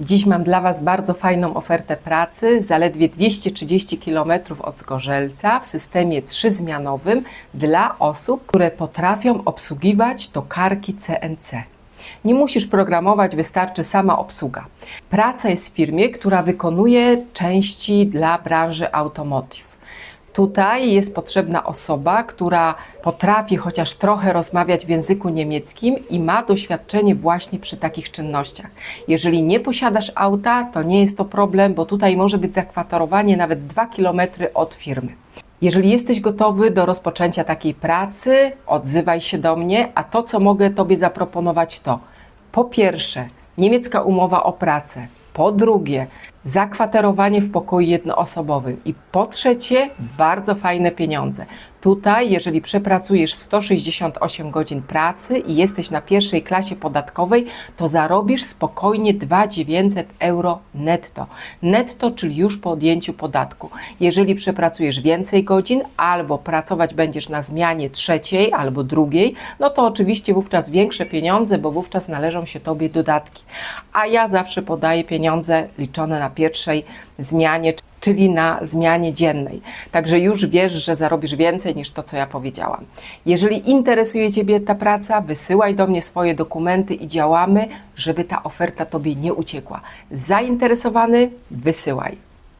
Dziś mam dla Was bardzo fajną ofertę pracy, zaledwie 230 km od Zgorzelca w systemie trzyzmianowym dla osób, które potrafią obsługiwać tokarki CNC. Nie musisz programować, wystarczy sama obsługa. Praca jest w firmie, która wykonuje części dla branży automotive. Tutaj jest potrzebna osoba, która potrafi chociaż trochę rozmawiać w języku niemieckim i ma doświadczenie właśnie przy takich czynnościach. Jeżeli nie posiadasz auta, to nie jest to problem, bo tutaj może być zakwaterowanie nawet 2 km od firmy. Jeżeli jesteś gotowy do rozpoczęcia takiej pracy, odzywaj się do mnie, a to, co mogę Tobie zaproponować, to po pierwsze, niemiecka umowa o pracę. Po drugie, zakwaterowanie w pokoju jednoosobowym. I po trzecie, bardzo fajne pieniądze. Tutaj, jeżeli przepracujesz 168 godzin pracy i jesteś na pierwszej klasie podatkowej, to zarobisz spokojnie 2900 euro netto. Netto, czyli już po odjęciu podatku. Jeżeli przepracujesz więcej godzin albo pracować będziesz na zmianie trzeciej albo drugiej, no to oczywiście wówczas większe pieniądze, bo wówczas należą się Tobie dodatki. A ja zawsze podaję pieniądze liczone na pierwszej zmianie, czyli na zmianie dziennej. Także już wiesz, że zarobisz więcej niż to, co ja powiedziałam. Jeżeli interesuje Ciebie ta praca, wysyłaj do mnie swoje dokumenty i działamy, żeby ta oferta Tobie nie uciekła. Zainteresowany? Wysyłaj.